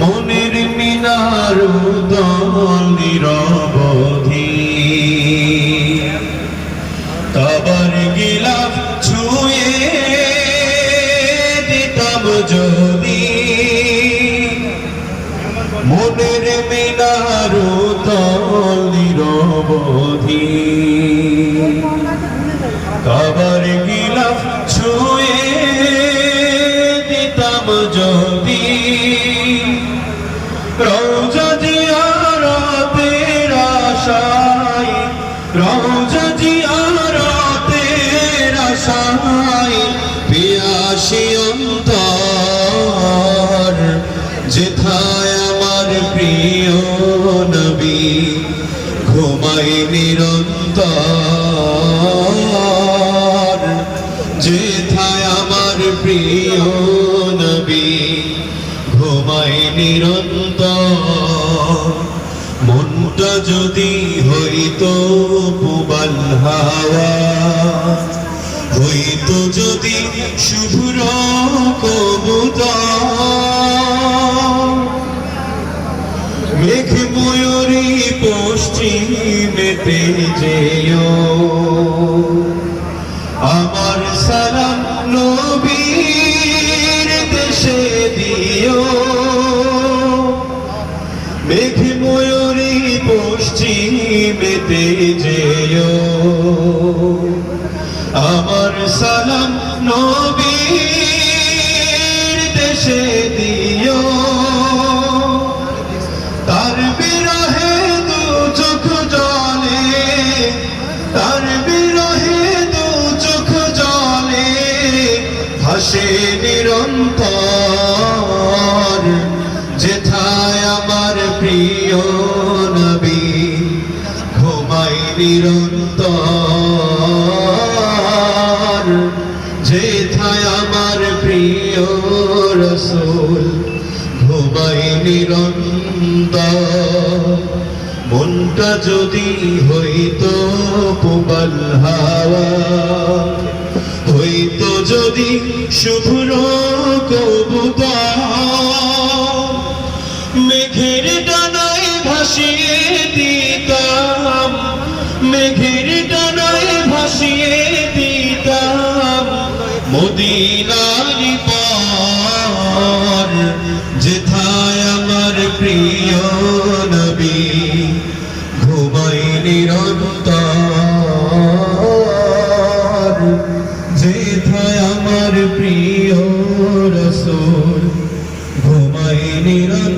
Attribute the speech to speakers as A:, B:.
A: মনের মিনার নিরবধি কাবার গিলাফ ছুঁয়ে দিতাম যদি। মনের মিনার নিরবধি কাবার গিলাফ ছুঁয়ে দিতাম যদি। রওজা জিয়ারতের আশায় পিয়াসি অন্তর, যেথায় আমার প্রিয় নবী ঘুমাই নিরন্তর, যেথায় আমার প্রিয় নবী ঘুমাই নিরন্তর। মনটা যদি হইতো পুবাল হাওয়া হইতো যদি শুভ্র কবুতর। মেঘ ময়ূরী পশ্চিমেতে যেও মেঘ ময়ূরী পশ্চিমেতে যেও আমার সালাম নবীর দেশে দিও। তার বিরহে দু চোখ জলে, তার বিরহে দু চোখ জলে হাসে নিরন্তর। আমার প্রিয় নবী, ঘুমাই নিরন্তর। যেথায় আমার প্রিয় রসুল, ঘুমাই নিরন্তর। মনটা যদি হইতো পুবাল হাওয়া, হইতো যদি শুভ্র মেঘের ডানায় ভাসিয়ে দিতাম। মেঘের ডানায় ভাসিয়ে দিতাম। মদিনারি পর, যেথায় আমার প্রিয় নবী ঘুমাই নিরন্তর। যেথায় আমার প্রিয় রসুল ঘুমাই নিরন্তর।